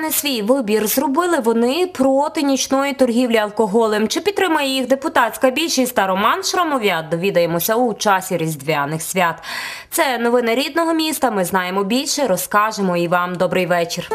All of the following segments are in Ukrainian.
Росіяни свій вибір зробили вони проти нічної торгівлі алкоголем. Чи підтримає їх депутатська більшість та Роман Шрамов'ят? Довідаємося у часі різдвяних свят. Це новини рідного міста. Ми знаємо більше, розкажемо і вам. Добрий вечір.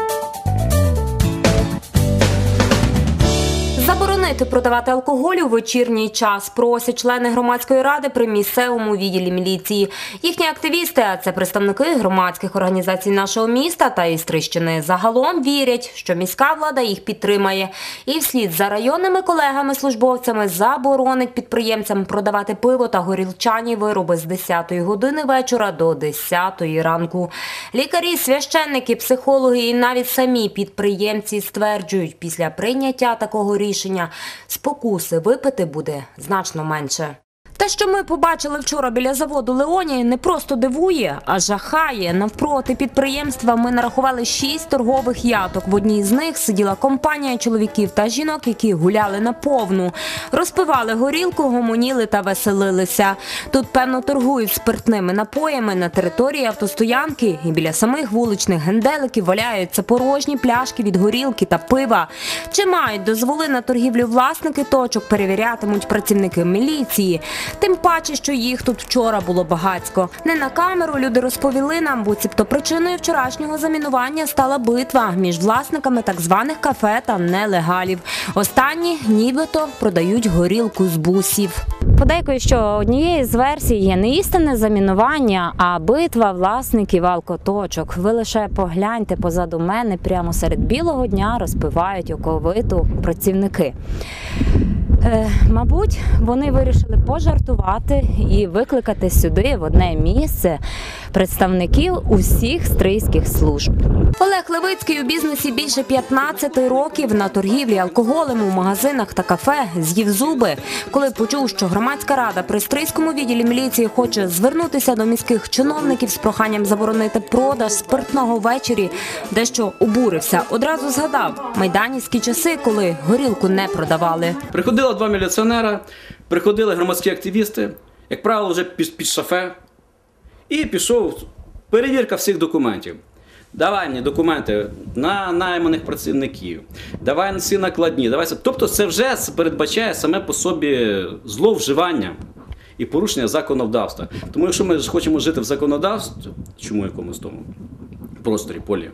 Заборонити продавати алкоголь у вечірній час просять члени громадської ради при місцевому відділі міліції. Їхні активісти, а це представники громадських організацій нашого міста та Істрищини, загалом вірять, що міська влада їх підтримає і вслід за районними колегами-службовцями заборонить підприємцям продавати пиво та горілчані вироби з 10 години вечора до 10 ранку. Лікарі, священники, психологи і навіть самі підприємці стверджують, після прийняття такого рішення спокуси випити буде значно менше. Те, що ми побачили вчора біля заводу Леонії, не просто дивує, а жахає. Навпроти підприємства ми нарахували шість торгових яток. В одній з них сиділа компанія чоловіків та жінок, які гуляли на повну, розпивали горілку, гомоніли та веселилися. Тут певно торгують спиртними напоями на території автостоянки і біля самих вуличних генделиків валяються порожні пляшки від горілки та пива. Чи мають дозволи на торгівлю власники точок, перевірятимуть працівники міліції. Тим паче, що їх тут вчора було багацько. Не на камеру люди розповіли нам, буцімто причиною вчорашнього замінування стала битва між власниками так званих кафе та нелегалів. Останні нібито продають горілку з бусів. Подейкують, що однією з версій є не істинне замінування, а битва власників алкоточок. Ви лише погляньте позаду мене, прямо серед білого дня розпивають оковиту працівники. Е, мабуть, вони вирішили пожартувати і викликати сюди в одне місце представників усіх стрийських служб. Олег Левицький у бізнесі більше 15 років на торгівлі алкоголем у магазинах та кафе з'їв зуби, коли почув, що громадська рада при стрийському відділі міліції хоче звернутися до міських чиновників з проханням заборонити продаж спиртного ввечері, дещо обурився. Одразу згадав майданівські часи, коли горілку не продавали. Приходило два міліціонера, приходили громадські активісти, як правило, вже під, під шафе, і пішов перевірка всіх документів. Давай мені документи на найманих працівників, давай всі накладні. Давай. Тобто це вже передбачає саме по собі зловживання і порушення законодавства. Тому якщо ми хочемо жити в законодавстві, чому якомусь тому просторі, полі,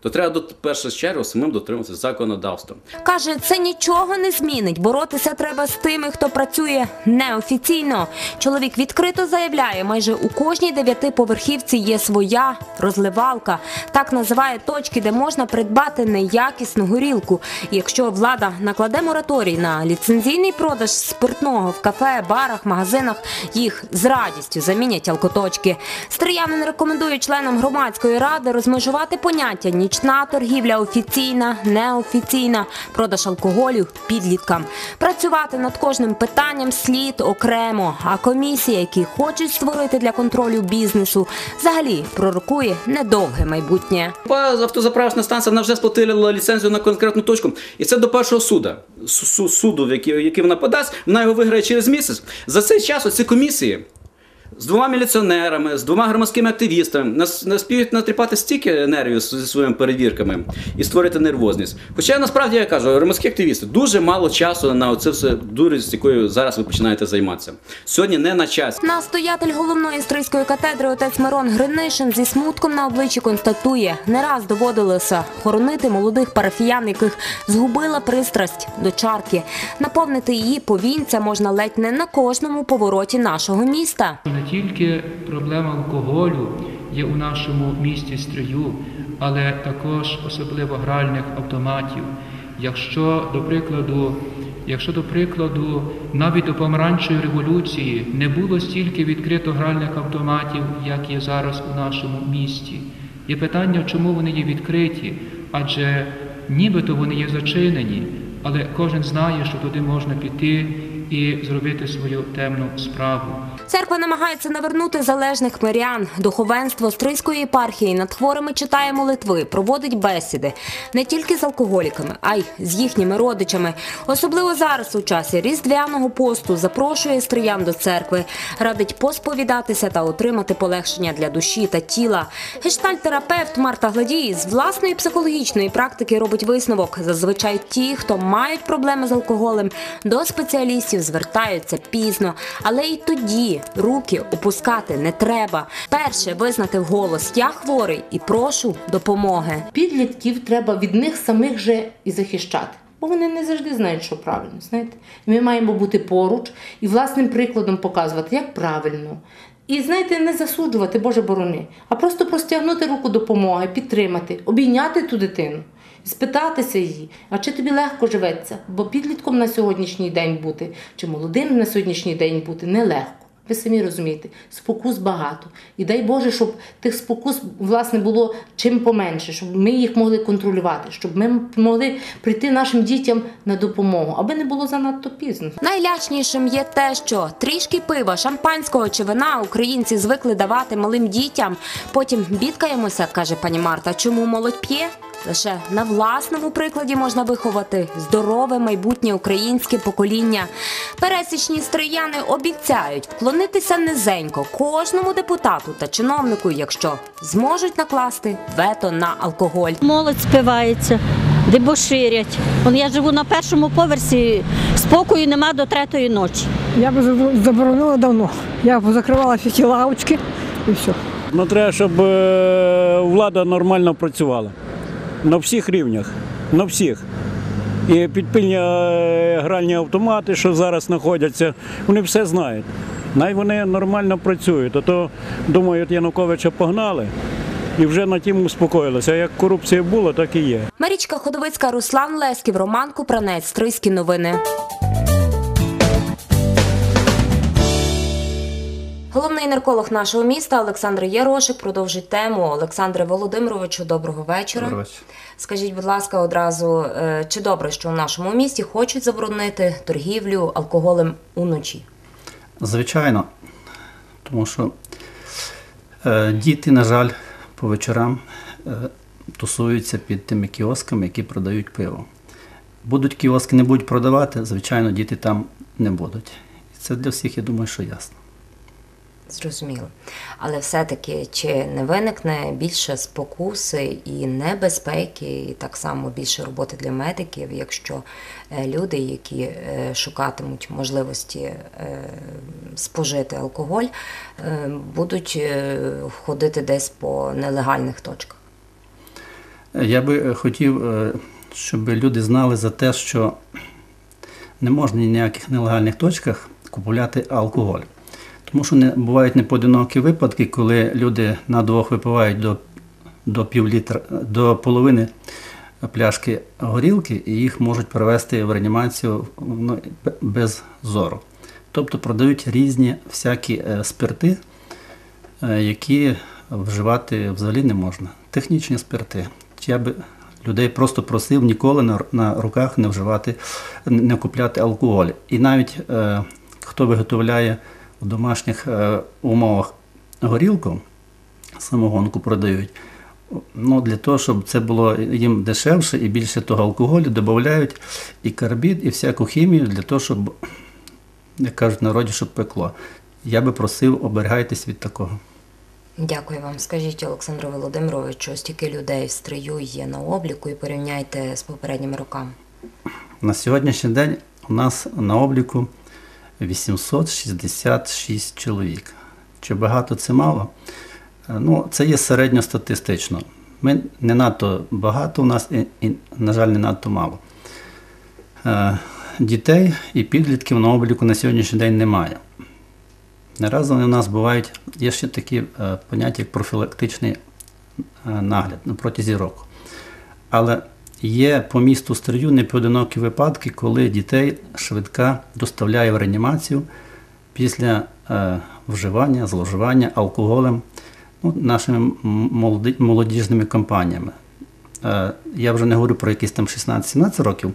то треба до першу чергу самим дотримуватися законодавства. Каже, це нічого не змінить. Боротися треба з тими, хто працює неофіційно. Чоловік відкрито заявляє, майже у кожній дев'ятиповерхівці є своя розливалка. Так називає точки, де можна придбати неякісну горілку. Якщо влада накладе мораторій на ліцензійний продаж спиртного в кафе, барах, магазинах, їх з радістю замінять алкоточки. Стріянин рекомендує членам громадської ради розмежувати поняття нічна торгівля офіційна, неофіційна, продаж алкоголю підліткам. Працювати над кожним питанням слід окремо. А комісія, які хочуть створити для контролю бізнесу, взагалі пророкує недовге майбутнє. Автозаправочна станція вона вже сплатила ліцензію на конкретну точку. І це до першого суда. Суду, в який, який вона подасть, вона його виграє через місяць. За цей час оці комісії з двома міліціонерами, з двома громадськими активістами нас наспіють натріпати стільки нервів зі своїми перевірками і створити нервозність. Хоча насправді я кажу, громадські активісти дуже мало часу на оце все дурість, якою зараз ви починаєте займатися. Сьогодні не на час. Настоятель головної стрийської катедри отець Мирон Гринишин зі смутком на обличчі констатує, не раз доводилося хоронити молодих парафіян, яких згубила пристрасть до чарки. Наповнити її повінця можна ледь не на кожному повороті нашого міста. Тільки проблема алкоголю є у нашому місті стрию, але також особливо гральних автоматів. Якщо до прикладу, якщо до прикладу, навіть до помаранчої революції не було стільки відкрито гральних автоматів, як є зараз у нашому місті. Є питання, чому вони є відкриті, адже нібито вони є зачинені, але кожен знає, що туди можна піти і зробити свою темну справу. Церква намагається навернути залежних мирян. Духовенство Стрийської єпархії над хворими читає молитви, проводить бесіди не тільки з алкоголіками, а й з їхніми родичами. Особливо зараз, у часі різдвяного посту, запрошує стриян до церкви, радить посповідатися та отримати полегшення для душі та тіла. Гештальтерапевт Марта Гладій з власної психологічної практики робить висновок. Зазвичай ті, хто мають проблеми з алкоголем, до спеціалістів звертаються пізно, але й тоді руки опускати не треба. Перше визнати вголос Я хворий і прошу допомоги. Підлітків треба від них самих же і захищати. Бо вони не завжди знають, що правильно. Знаєте? Ми маємо бути поруч і власним прикладом показувати, як правильно. І знаєте, не засуджувати, Боже борони, а просто простягнути руку допомоги, підтримати, обійняти ту дитину, спитатися її, а чи тобі легко живеться? Бо підлітком на сьогоднішній день бути, чи молодим на сьогоднішній день бути нелегко. Ви самі розумієте, спокус багато. І дай Боже, щоб тих спокус власне було чим поменше, щоб ми їх могли контролювати, щоб ми могли прийти нашим дітям на допомогу, аби не було занадто пізно. Найлячнішим є те, що трішки пива, шампанського чи вина українці звикли давати малим дітям. Потім бідкаємося, каже пані Марта. Чому молодь п'є? Лише на власному прикладі можна виховати здорове майбутнє українське покоління. Пересічні стрияни обіцяють вклонитися низенько кожному депутату та чиновнику, якщо зможуть накласти вето на алкоголь. Молодь спивається, дебоширять. Вон я живу на першому поверсі, спокою нема до третьої ночі. Я б заб- заборонила давно. Я б закривала всі ці лавочки і все. Ну, треба, щоб е, влада нормально працювала. На всіх рівнях. На всіх. І підпільні е, гральні автомати, що зараз знаходяться, вони все знають. Най вони нормально працюють. А то, думаю, Януковича погнали і вже на тім успокоїлися. Як корупція була, так і є. Марічка Ходовицька, Руслан Леськів, Роман Купранець, Стрийські новини. Головний нарколог нашого міста Олександр Ярошик продовжить тему. Олександре Володимировичу, доброго вечора. Доброго вечора. Скажіть, будь ласка, одразу, е, чи добре, що у нашому місті хочуть заборонити торгівлю алкоголем уночі? Звичайно, тому що е, діти, на жаль, по вечорам е, тусуються під тими кіосками, які продають пиво. Будуть кіоски не будуть продавати, звичайно, діти там не будуть. І це для всіх, я думаю, що ясно. Зрозуміло. Але все-таки чи не виникне більше спокуси і небезпеки, і так само більше роботи для медиків, якщо е, люди, які е, шукатимуть можливості е, спожити алкоголь, будуть ходити десь по нелегальних точках? Я би хотів, щоб люди знали за те, що не можна ніяких нелегальних точках купувати алкоголь. Тому що не, бувають непоодинокі випадки, коли люди на двох випивають до, до пів літра, до половини пляшки горілки і їх можуть привести в реанімацію ну, без зору. Тобто продають різні всякі е, спирти, е, які вживати взагалі не можна. Технічні спирти. Я би людей просто просив ніколи на, на руках не вживати, не купляти алкоголь. І навіть е, хто виготовляє в домашніх е, умовах горілку, самогонку продають. Ну, для того, щоб це було їм дешевше і більше того алкоголю, додають і карбід, і всяку хімію для того, щоб, як кажуть народі, щоб пекло. Я би просив, оберігайтесь від такого. Дякую вам. Скажіть, Олександре Володимировичу, стільки людей в стрию є на обліку і порівняйте з попередніми роками. На сьогоднішній день у нас на обліку 866 чоловік. Чи багато це мало? Е, Ну, це є середньостатистично. Ми не надто багато у нас і, і на жаль, не надто мало. Е, Дітей і підлітків на обліку на сьогоднішній день немає. Не раз вони у нас бувають, є ще такі е, поняття, як профілактичний нагляд на протязі року. Але є по місту Стрию непоодинокі випадки, коли дітей швидка доставляє в реанімацію після е, вживання, зловживання алкоголем ну, нашими молоді- молодіжними компаніями. Е, я вже не говорю про якісь там 16-17 років,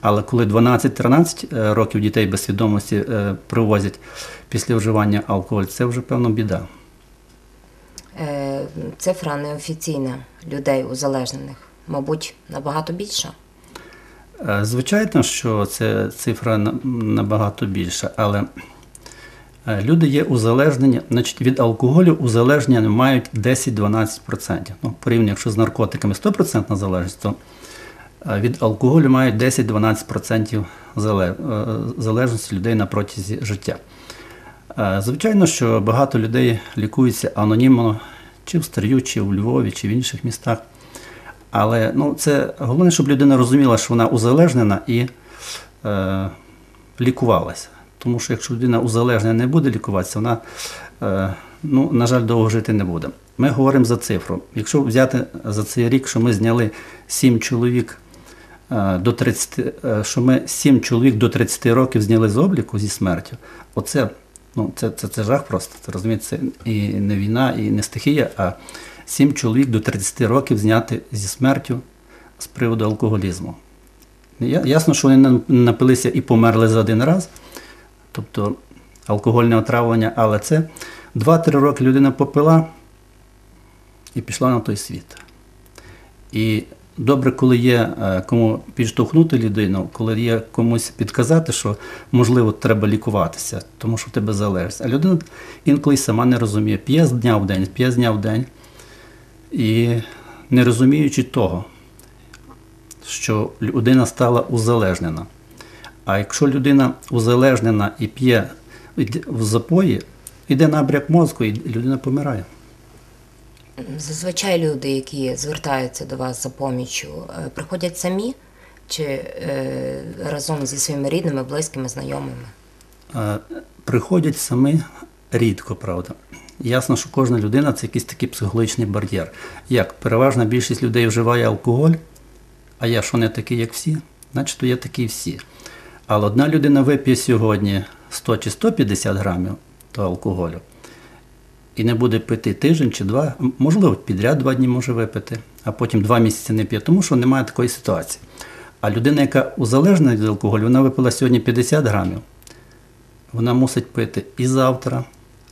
Але коли 12-13 років дітей без свідомості е, привозять після вживання алкоголю, це вже певно біда. Е, цифра неофіційна людей узалежнених, мабуть, набагато більша. Е, Звичайно, що це цифра набагато більша, але е, люди є узалежнені, значить, від алкоголю узалежнення мають 10-12%. Ну, порівняно, якщо з наркотиками 100% залежність, то е, від алкоголю мають 10-12% е, залежності людей на протязі життя. Звичайно, що багато людей лікуються анонімно, чи в Старю, чи в Львові, чи в інших містах. Але ну, це головне, щоб людина розуміла, що вона узалежнена і е, лікувалася. Тому що якщо людина узалежнена не буде лікуватися, вона, е, ну, на жаль, довго жити не буде. Ми говоримо за цифру. Якщо взяти за цей рік, що ми зняли 7 чоловік е, до 30, е, що ми 7 чоловік до 30 років зняли з обліку зі смертю, оце, ну, це, це, це жах просто. Це розумієте, це і не війна, і не стихія, а 7 чоловік до 30 років зняти зі смертю з приводу алкоголізму. Ясно, що вони на- напилися і померли за один раз, тобто алкогольне отравлення, але це 2-3 роки людина попила і пішла на той світ. І добре, коли є е, кому підштовхнути людину, коли є комусь підказати, що можливо треба лікуватися, тому що в тебе залежність. А людина інколи сама не розуміє, п'є з дня в день, п'є з дня в день. І не розуміючи того, що людина стала узалежнена. А якщо людина узалежнена і п'є в запої, йде набряк мозку, і людина помирає. Зазвичай люди, які звертаються до вас за поміччю, е, приходять самі чи е, разом зі своїми рідними, близькими, знайомими. Е, Приходять самі рідко, правда. Ясно, що кожна людина це якийсь такий психологічний бар'єр. Як переважна більшість людей вживає алкоголь, а я що не такий, як всі, значить, то я такий всі. Але одна людина вип'є сьогодні 100 чи 150 грамів того алкоголю і не буде пити тиждень чи два, можливо, підряд два дні може випити, а потім два місяці не п'є, тому що немає такої ситуації. А людина, яка узалежна від алкоголю, вона випила сьогодні 50 грамів, вона мусить пити і завтра,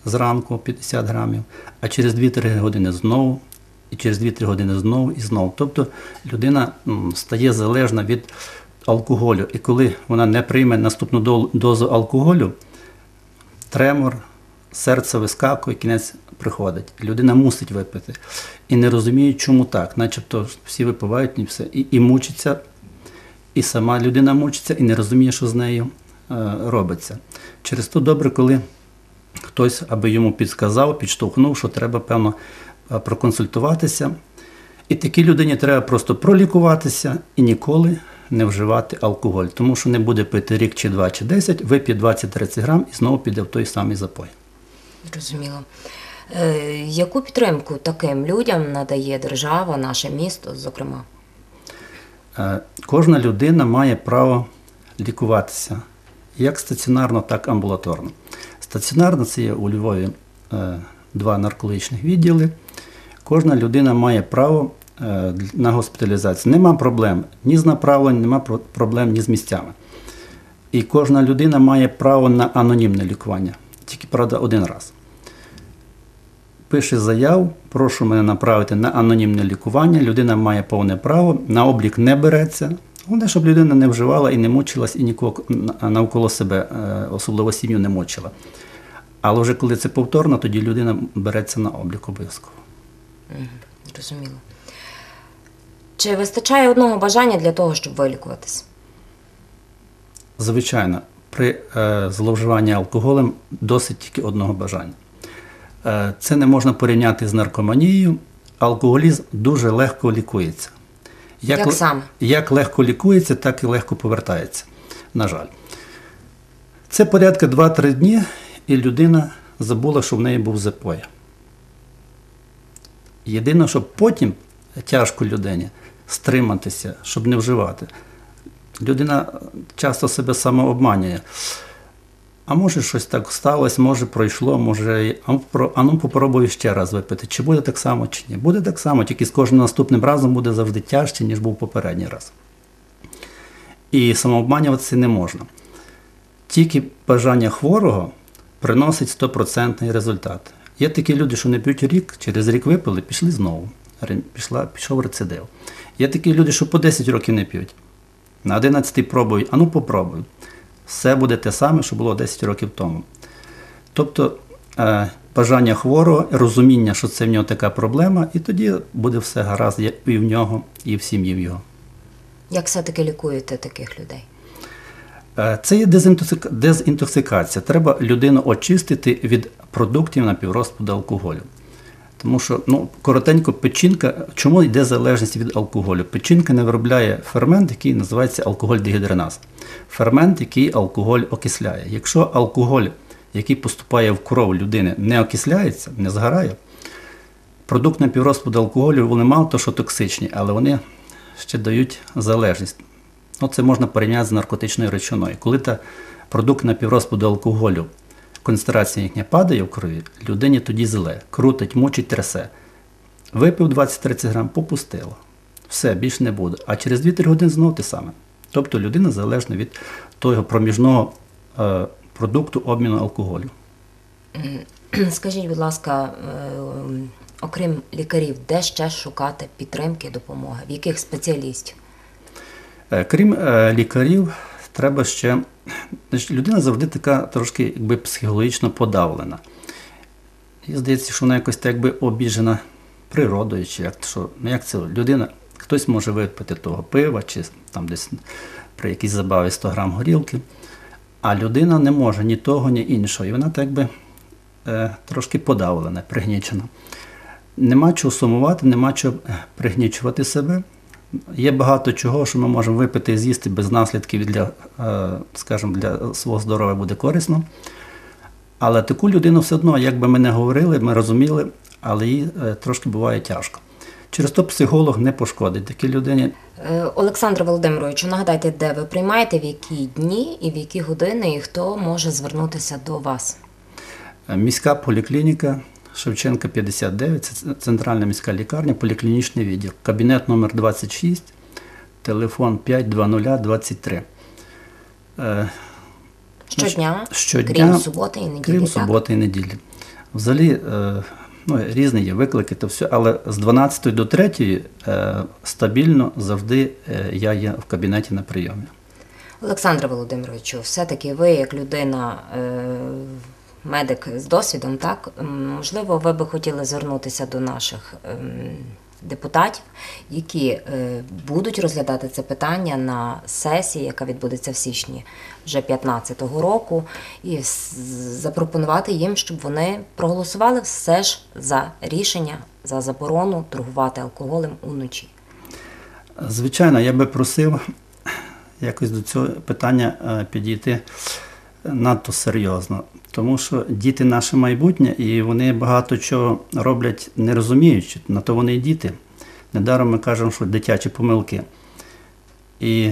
зранку 50 грамів, а через 2-3 години знову, і через 2-3 години знову і знову. Тобто людина стає залежна від алкоголю. І коли вона не прийме наступну дозу алкоголю, тремор, серце вискакує, кінець приходить. Людина мусить випити. І не розуміє, чому так. Начебто всі випивають і все. І, і мучиться, і сама людина мучиться, і не розуміє, що з нею е, робиться. Через то добре, коли хтось аби йому підсказав, підштовхнув, що треба, певно, е, проконсультуватися. І такій людині треба просто пролікуватися і ніколи не вживати алкоголь, тому що не буде пити рік чи два, чи десять, вип'є 20-30 грам і знову піде в той самий запой. Зрозуміло. Е, яку підтримку таким людям надає держава, наше місто, зокрема? Е, Кожна людина має право лікуватися як стаціонарно, так і амбулаторно. Стаціонарно це є у Львові е, два наркологічних відділи. Кожна людина має право е, на госпіталізацію. Нема проблем ні з направленням, нема проблем ні з місцями. І кожна людина має право на анонімне лікування, тільки правда один раз. Пише заяву, прошу мене направити на анонімне лікування. Людина має повне право, на облік не береться. Головне, щоб людина не вживала і не мучилась, і нікого навколо себе, е, особливо сім'ю, не мучила. Але вже коли це повторно, тоді людина береться на облік обов'язково. Зрозуміло. Чи вистачає одного бажання для того, щоб вилікуватись? Звичайно, при е, зловживанні алкоголем досить тільки одного бажання. Е, це не можна порівняти з наркоманією. Алкоголізм дуже легко лікується. Як ле- саме? Як легко лікується, так і легко повертається. На жаль. Це порядка 2-3 дні, і людина забула, що в неї був запой. Єдине, що потім тяжко людині стриматися, щоб не вживати. Людина часто себе самообманює. А може щось так сталося, може пройшло, може. ну, а ну попробую ще раз випити. Чи буде так само, чи ні? Буде так само, тільки з кожним наступним разом буде завжди тяжче, ніж був попередній раз. І самообманюватися не можна. Тільки бажання хворого приносить 100% результат. Є такі люди, що не п'ють рік, через рік випили, пішли знову. Пішла, пішов рецидив. Є такі люди, що по 10 років не п'ють. На 11 пробують, а ну попробуй. Все буде те саме, що було 10 років тому. Тобто е, бажання хворого, розуміння, що це в нього така проблема, і тоді буде все гаразд і в нього, і в сім'ї в його. Як все-таки лікуєте таких людей? Е, Це є дезінтоксика- дезінтоксикація. Треба людину очистити від продуктів напіврозпаду алкоголю. Тому що, ну, коротенько, печінка, чому йде залежність від алкоголю? Печінка не виробляє фермент, який називається алкоголь-дегідреназ. Фермент, який алкоголь окисляє. Якщо алкоголь, який поступає в кров людини, не окисляється, не згорає, продукт напіврозпаду алкоголю вони мало то, що токсичні, але вони ще дають залежність. Ну, це можна порівняти з наркотичною речовиною. Коли та продукт напіврозпаду алкоголю, концентрація їхня падає в крові, людині тоді зле, крутить, мучить, трясе. Випив 20-30 грам, попустило. Все, більше не буде. А через 2-3 години знову те саме. Тобто людина залежна від того проміжного е, продукту обміну алкоголю. Скажіть, будь ласка, е, окрім лікарів, де ще шукати підтримки, допомоги? В яких спеціалістів? Е, Крім е, лікарів, треба ще. Значить, людина завжди така трошки якби, психологічно подавлена. І здається, що вона якось так якби обіжена природою, чи як, що, ну, як це людина, хтось може випити того пива, чи там десь при якійсь забаві 100 грам горілки, а людина не може ні того, ні іншого. І вона так якби е, трошки подавлена, пригнічена. Нема чого сумувати, нема чого е, пригнічувати себе. Є багато чого, що ми можемо випити і з'їсти без наслідків для, е, скажімо, для свого здоров'я буде корисно. Але таку людину все одно, як би ми не говорили, ми розуміли, але їй е, трошки буває тяжко. Через то психолог не пошкодить такій людині. Е, Олександр Володимировичу, нагадайте, де ви приймаєте, в які дні і в які години, і хто може звернутися до вас? Міська поліклініка Шевченка 59, це центральна міська лікарня, поліклінічний відділ. Кабінет номер 26, телефон 52023. Е, Щодня, Щодня, крім суботи і неділі. Крім так? суботи і неділі. Взагалі, е, ну, різні є виклики, то все, але з 12 до 3 е, стабільно завжди я є в кабінеті на прийомі. Олександре Володимировичу, все-таки ви, як людина, медик з досвідом, так можливо, ви би хотіли звернутися до наших ем, депутатів, які е, будуть розглядати це питання на сесії, яка відбудеться в січні вже 2015 року, і запропонувати їм, щоб вони проголосували все ж за рішення за заборону торгувати алкоголем уночі. Звичайно, я би просив якось до цього питання е, підійти надто серйозно, тому що діти наше майбутнє, і вони багато чого роблять не розуміючи, на то вони і діти. Недаром ми кажемо, що дитячі помилки. І,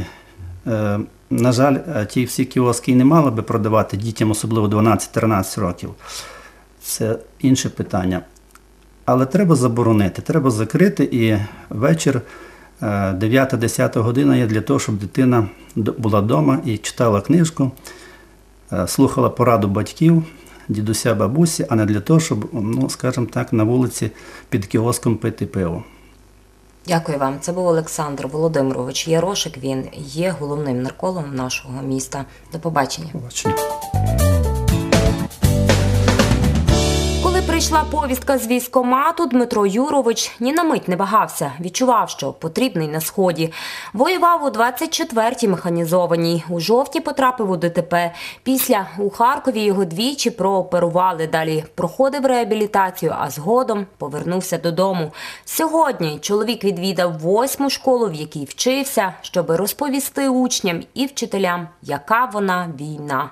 е, на жаль, е, ті всі кіоски не мали би продавати дітям, особливо 12-13 років. Це інше питання. Але треба заборонити, треба закрити і вечір, е, 9-10 година є для того, щоб дитина була вдома і читала книжку, е, слухала пораду батьків, дідуся, бабусі, а не для того, щоб, ну, скажімо так, на вулиці під кіоском пити пиво. Дякую вам. Це був Олександр Володимирович Ярошик. Він є головним наркологом нашого міста. До побачення. Побачення. Прийшла повістка з військомату, Дмитро Юрович ні на мить не вагався. Відчував, що потрібний на сході. Воював у 24-й механізованій. У жовтні потрапив у ДТП. Після у Харкові його двічі прооперували. Далі проходив реабілітацію, а згодом повернувся додому. Сьогодні чоловік відвідав восьму школу, в якій вчився, щоб розповісти учням і вчителям, яка вона війна.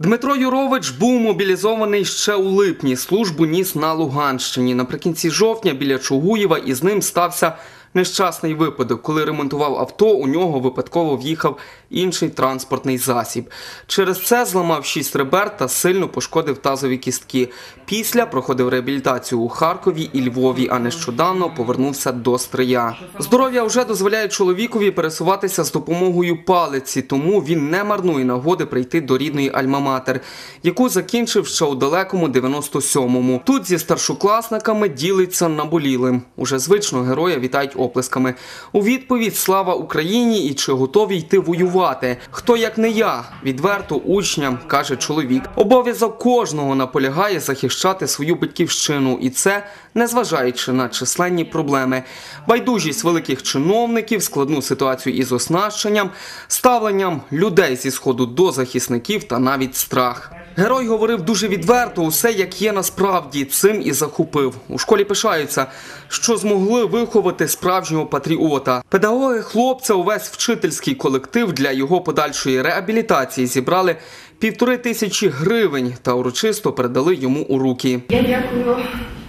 Дмитро Юрович був мобілізований ще у липні. Службу ніс на Луганщині. Наприкінці жовтня біля Чугуєва із ним стався нещасний випадок. Коли ремонтував авто, у нього випадково в'їхав інший транспортний засіб. Через це зламав шість ребер та сильно пошкодив тазові кістки. Після проходив реабілітацію у Харкові і Львові, а нещодавно повернувся до Стрия. Здоров'я вже дозволяє чоловікові пересуватися з допомогою палиці, тому він не марнує нагоди прийти до рідної Альма-Матер, яку закінчив ще у далекому 97-му. Тут зі старшокласниками ділиться наболілим. Уже звично героя вітають оплесками. У відповідь слава Україні і чи готові йти воювати. Хто як не я, відверто учням каже чоловік. Обов'язок кожного наполягає захищати свою батьківщину, і це незважаючи на численні проблеми. Байдужість великих чиновників, складну ситуацію із оснащенням, ставленням людей зі сходу до захисників та навіть страх. Герой говорив дуже відверто, усе як є насправді, цим і захопив. У школі пишаються, що змогли виховати справжнього патріота. Педагоги хлопця, увесь вчительський колектив для його подальшої реабілітації зібрали півтори тисячі гривень та урочисто передали йому у руки. Я дякую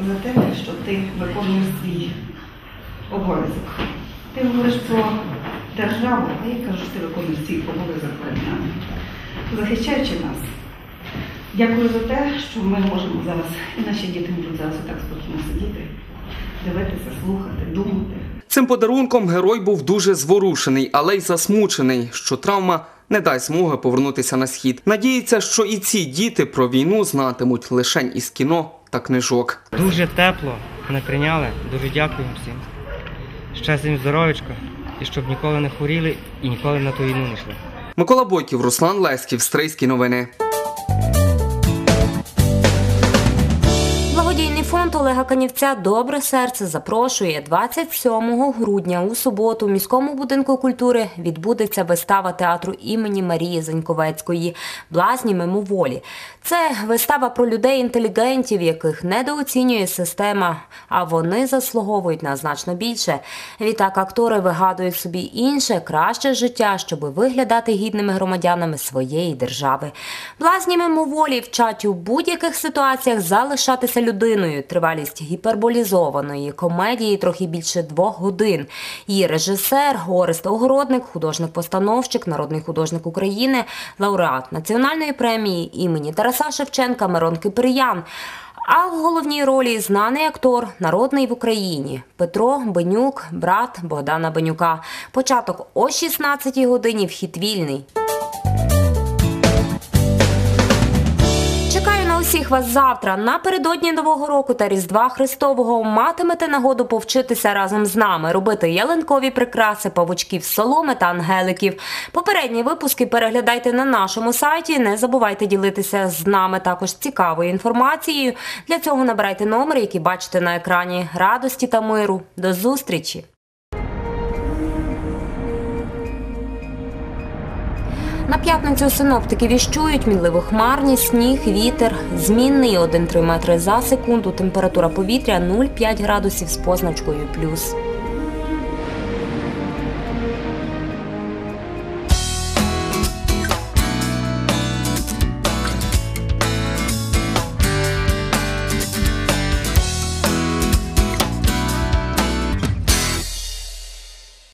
за те, що ти виконуєш свій обов'язок. Ти говориш про державу, а я кажу, що ти виконуєш свій обов'язок перед нами, захищаючи нас. Дякую за те, що ми можемо зараз, і наші діти можуть зараз так спокійно сидіти, дивитися, слухати, думати. Цим подарунком герой був дуже зворушений, але й засмучений, що травма не дасть змоги повернутися на схід. Надіється, що і ці діти про війну знатимуть лишень із кіно та книжок. Дуже тепло мене прийняли. Дуже дякую всім. Щастя здоров'ячка. І щоб ніколи не хворіли і ніколи на ту війну не йшли. Микола Бойків, Руслан Леськів, Стрийські новини. Фонд Олега Канівця Добре серце запрошує 27 грудня у суботу у міському будинку культури відбудеться вистава театру імені Марії Заньковецької Блазні мимоволі. Це вистава про людей інтелігентів, яких недооцінює система, а вони заслуговують на значно більше. Відтак актори вигадують собі інше, краще життя, щоб виглядати гідними громадянами своєї держави. Блазні мимоволі вчать у будь-яких ситуаціях залишатися людиною. Тривалість гіперболізованої комедії трохи більше двох годин. Її режисер Орест Огородник, художник-постановщик, народний художник України, лауреат національної премії імені Тараса Шевченка Мирон Киприян. А в головній ролі знаний актор, народний в Україні Петро Бенюк, брат Богдана Бенюка. Початок о 16-й годині. Вхід вільний. Усіх вас завтра. Напередодні Нового року та Різдва Христового матимете нагоду повчитися разом з нами, робити ялинкові прикраси, павучків, соломи та ангеликів. Попередні випуски переглядайте на нашому сайті. Не забувайте ділитися з нами також цікавою інформацією. Для цього набирайте номер, який бачите на екрані. Радості та миру. До зустрічі! На п'ятницю синоптики віщують мінливу хмарність, сніг, вітер, змінний 1-3 метри за секунду, температура повітря 0,5 градусів з позначкою плюс.